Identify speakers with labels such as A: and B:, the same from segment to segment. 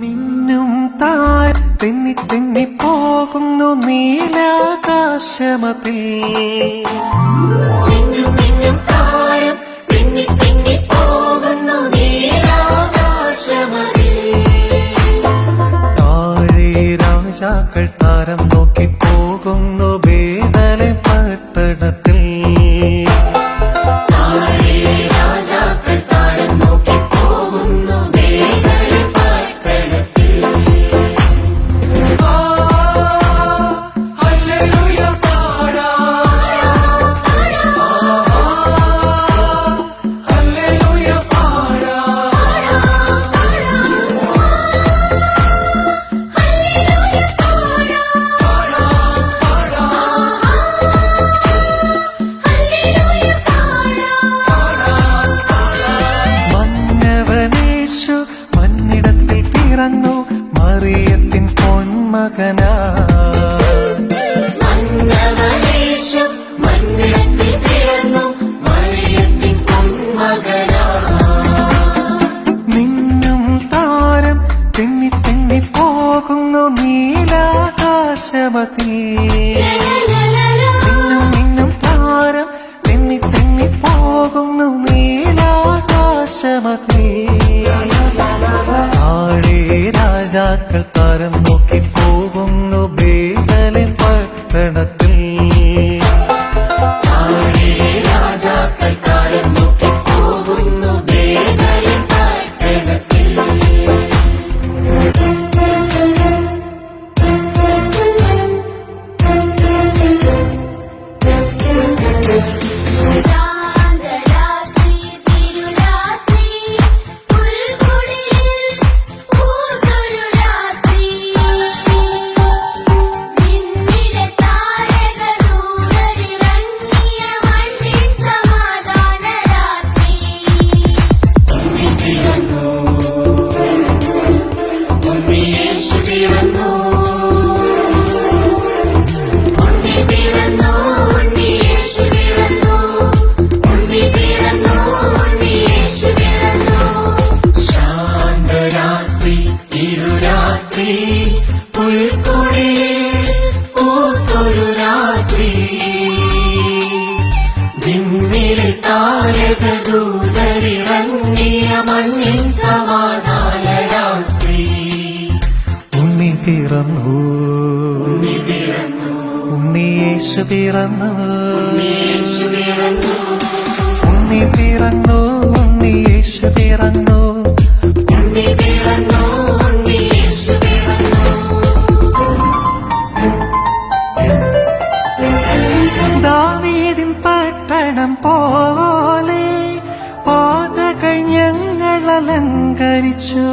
A: മിന്നും താൻ തെന്നി തെന്നി പോകുന്നു നീലാകാശമതിൽ.
B: മിന്നും മിന്നും താരം തിന്നി തിന്നി പോകുന്നു നീലാകാശമതിൽ.
A: താഴെ രാജാക്കൾ താരം നോക്കി മറിയത്തിൻ നിന്നും താരം തെന്നി തെന്നി പോകുന്നു നീലാകാശമതി നിന്നും നിന്നും താരം തെന്നി തെന്നി പോകുന്നു നീലാകാശമതിൽ
B: പുൽക്കുടിയിൽ പൂത്തൊരു രാത്രി. വിണ്ണിലെ താരകദൂതരിറങ്ങിയ മണ്ണിൻ സമാധാന രാത്രി. ഉണ്ണി പിറന്നു. ഉണ്ണി യേശു പിറന്നു. യേശു പിറന്നു. ഉണ്ണി പിറന്നു ഉണ്ണി യേശു പിറന്നു.
A: ഉണ്ണി പിറന്നു. അലങ്കരിച്ചു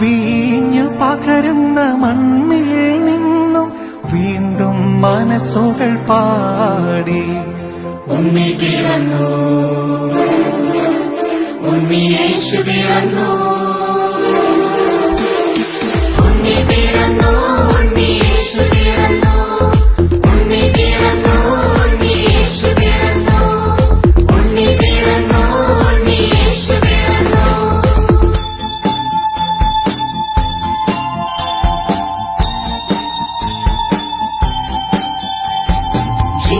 A: വീഞ്ഞു പകരുന്ന മണ്ണിൽ നിന്നും വീണ്ടും മനസ്സുകൾ പാടി.
B: ഉണ്ണി പിറന്നു. ഉണ്ണി യേശു പിറന്നു.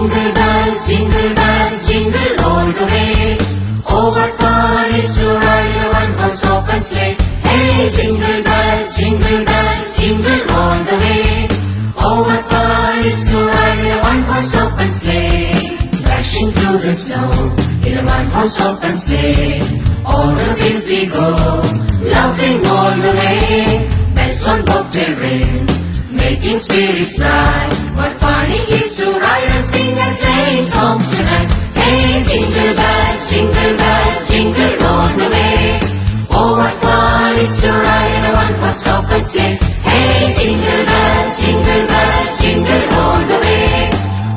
B: Jingle bells, jingle bells, jingle all the way. Oh, what fun is to ride a one-horse open sleigh. Hey, jingle bells, jingle bells, jingle all the way. Oh, what fun is to ride a one-horse open sleigh. Dashing through the snow in a one-horse open sleigh. All the fields we go, laughing all the way. Bells on bobtail ring making spirits bright. What fun it is to ride sing a sleighing songs tonight. Hey, jingle bells, jingle bells, jingle all the way. Oh, what fun is to ride in a one-horse open sleigh. Hey, jingle bells, jingle bells, jingle all the way.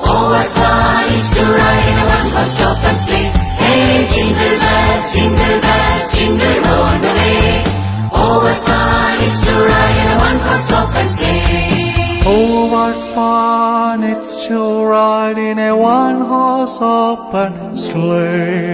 B: Oh, what fun is to ride in a one-horse open sleigh. Hey, jingle bells, jingle
A: up and slay.